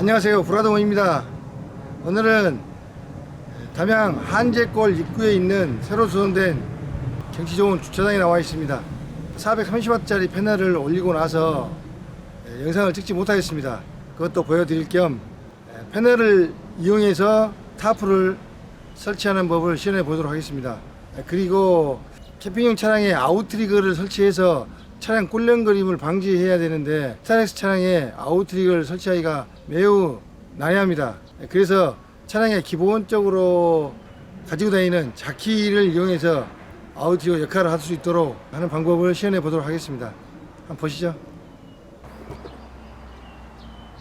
안녕하세요. 브라더원입니다. 오늘은 담양 한제골 입구에 있는 새로 조성된 경치 좋은 주차장에 나와 있습니다. 430W짜리 패널을 올리고 나서 예, 영상을 찍지 못하겠습니다. 그것도 보여드릴 겸 예, 패널을 이용해서 타프를 설치하는 법을 시연해 보도록 하겠습니다. 예, 그리고 캠핑용 차량에 아웃트리거를 설치해서 차량 꿀렁거림을 방지해야 되는데 스타렉스 차량에 아웃트리거를 설치하기가 매우 난해합니다. 그래서 차량에 기본적으로 가지고 다니는 자키를 이용해서 아웃트리거 역할을 할 수 있도록 하는 방법을 시연해 보도록 하겠습니다. 한번 보시죠.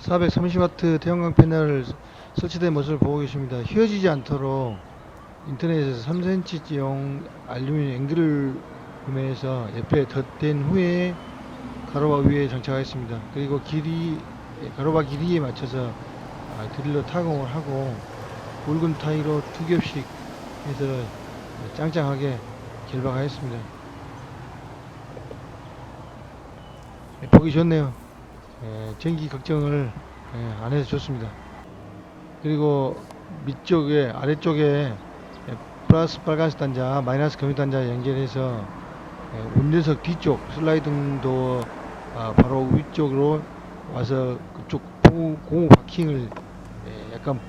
430W 태양광 패널 설치된 모습을 보고 계십니다. 휘어지지 않도록 인터넷에서 3cm용 알루미늄 앵글을 구매해서 옆에 덧댄 후에 가로바 위에 장착하였습니다. 그리고 길이 가로바 길이에 맞춰서 아, 드릴로 타공을 하고 굵은 타이로 두 겹씩 해서 짱짱하게 결박하였습니다. 예, 보기 좋네요. 예, 전기 걱정을 예, 안 해서 좋습니다. 그리고 밑쪽에 아래쪽에 예, 플러스 빨간색 단자, 마이너스 금이 단자 연결해서 예, 운전석 뒤쪽 슬라이딩도 아, 바로 위쪽으로 와서 그쪽 고무, 고무 바킹을 예, 약간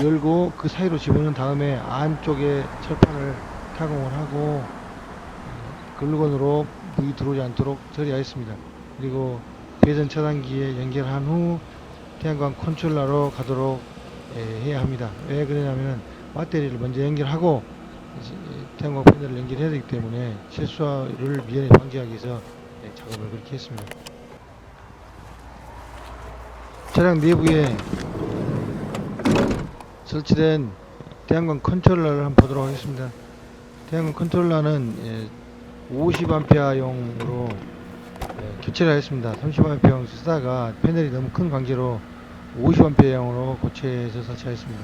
열고 그 사이로 집어넣은 다음에 안쪽에 철판을 타공을 하고 예, 글루건으로 물이 들어오지 않도록 처리하였습니다. 그리고 배선 차단기에 연결한 후 태양광 컨트롤러로 가도록 예, 해야 합니다. 왜 그러냐면 배터리를 먼저 연결하고 태양광 패널을 연결해야 되기 때문에 실수를 미연에 방지하기 위해서 예, 작업을 그렇게 했습니다. 차량 내부에 설치된 태양광 컨트롤러를 한번 보도록 하겠습니다. 태양광 컨트롤러는 예, 50A용으로 예, 교체를 하였습니다. 30A용 쓰다가 패널이 너무 큰 관계로 50A용으로 교체해서 설치하였습니다.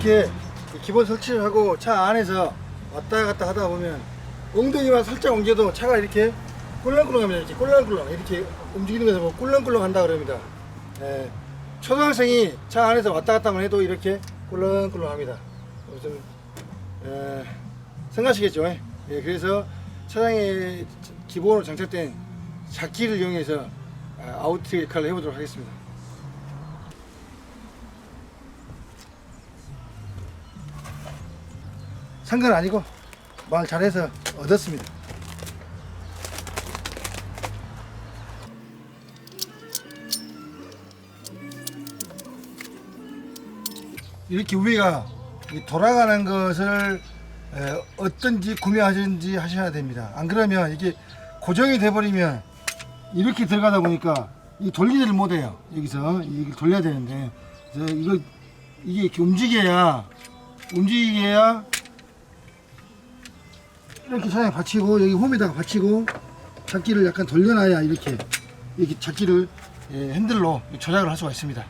이렇게 기본 설치를 하고 차 안에서 왔다 갔다 하다 보면 엉덩이만 살짝 옮겨도 차가 이렇게 꿀렁꿀렁합니다. 이렇게 꿀렁꿀렁 이렇게 움직이는 것을 보고 꿀렁꿀렁 한다 그럽니다. 예, 초등학생이 차 안에서 왔다 갔다만 해도 이렇게 꿀렁꿀렁합니다. 좀 예, 생각하시겠죠? 예, 그래서 차량에 기본으로 장착된 자키를 이용해서 아, 아웃트릭 역할을 해보도록 하겠습니다. 산 건 아니고 말 잘해서 얻었습니다. 이렇게 이 돌아가는 것을 에, 어떤지 구매하시는지 하셔야 됩니다. 안 그러면 이게 고정이 돼버리면 이렇게 들어가다 보니까 이 돌리지를 못해요. 여기서 이걸 돌려야 되는데 이걸 이게 이렇게 움직여야 움직여야 이렇게 차량에 받치고 여기 홈에다가 받치고 잡기를 약간 돌려놔야 이렇게 이렇게 잡기를 예, 핸들로 조작을 할 수가 있습니다.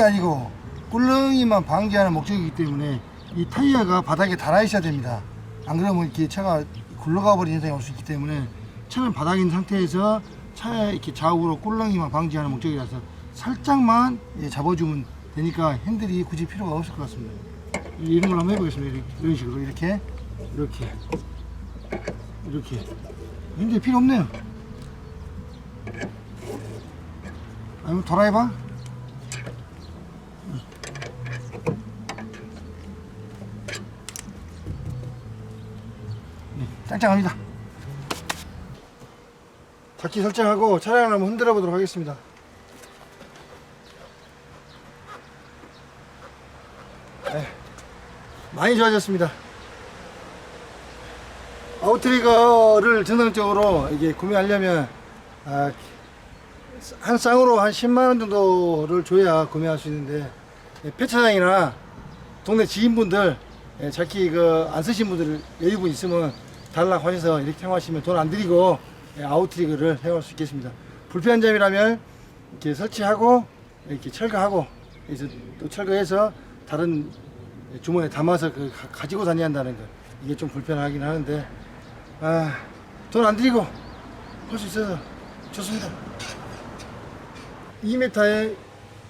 게 아니고 꿀렁이만 방지하는 목적이기 때문에 이 타이어가 바닥에 닿아 있어야 됩니다. 안 그러면 이렇게 차가 굴러가 버리는 현상이 올 수 있기 때문에 차는 있는 상태에서 차에 이렇게 좌우로 꿀렁이만 방지하는 목적이라서 살짝만 예, 잡아주면 되니까 핸들이 굳이 필요가 없을 것 같습니다. 이런 걸 한번 해보겠습니다. 이런 식으로 이렇게 이렇게 이렇게 핸들 필요 없네요. 아니면 돌아해봐. 네, 짱짱합니다. 바퀴 설정하고 차량을 한번 흔들어 보도록 하겠습니다. 네, 많이 좋아졌습니다. 아웃트리거를 전상적으로 이게 구매하려면 아, 한 쌍으로 한 10만 원 정도를 줘야 구매할 수 있는데 예, 폐차장이나 동네 지인분들 예, 자기 그 안 쓰신 분들 여유분 있으면 달라고 하셔서 이렇게 사용하시면 돈 안 들이고 예, 아웃트리거를 사용할 수 있겠습니다. 불편한 점이라면 이렇게 설치하고 이렇게 철거하고 이제 또 철거해서 다른 주머니에 담아서 그 가- 가지고 다녀야 한다는 거 이게 좀 불편하긴 하는데 아, 돈 안 들이고 할 수 있어서 좋습니다. 2m에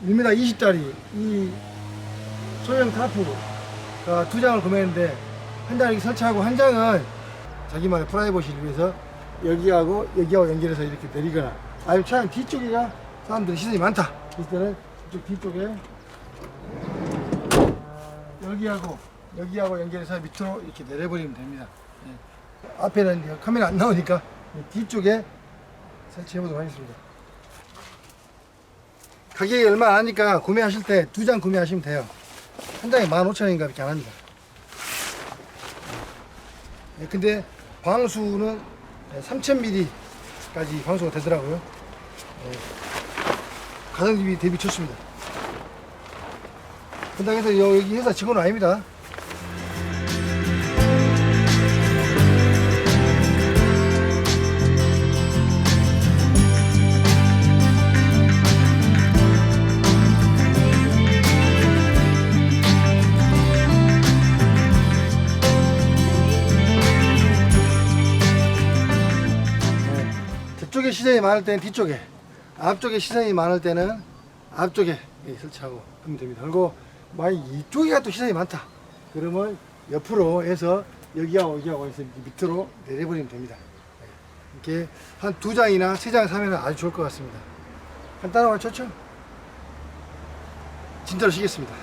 1m 20짜리 이 소형 타프가 두 장을 구매했는데 한 장을 설치하고 한 장은 자기만의 프라이버시를 위해서 여기하고 여기하고 연결해서 이렇게 내리거나 아니면 차량 뒤쪽이가 사람들이 시선이 많다 그럴 때는 이쪽 뒤쪽에 여기하고 여기하고 연결해서 밑으로 이렇게 내려버리면 됩니다 예. 앞에는 카메라 안 나오니까 뒤쪽에 설치해 보도록 하겠습니다 가격이 얼마 안 하니까 구매하실 때 두 장 구매하시면 돼요. 한 장에 15,000원인가 이렇게 안 합니다. 예, 근데 방수는 3000ml까지 방수가 되더라고요. 예, 가성비 대비 좋습니다. 근데 해서 여기 회사 직원은 아닙니다. 시선이 많을 때는 뒤쪽에, 앞쪽에 시선이 많을 때는 앞쪽에 예, 설치하고 하면 됩니다. 그리고 만약 이쪽에가 또 시선이 많다. 그러면 옆으로 해서 여기하고 여기하고 해서 밑으로 내려버리면 됩니다. 예, 이렇게 한 두 장이나 세 장 사면 아주 좋을 것 같습니다. 간단하고 좋죠? 진짜로 쉬겠습니다.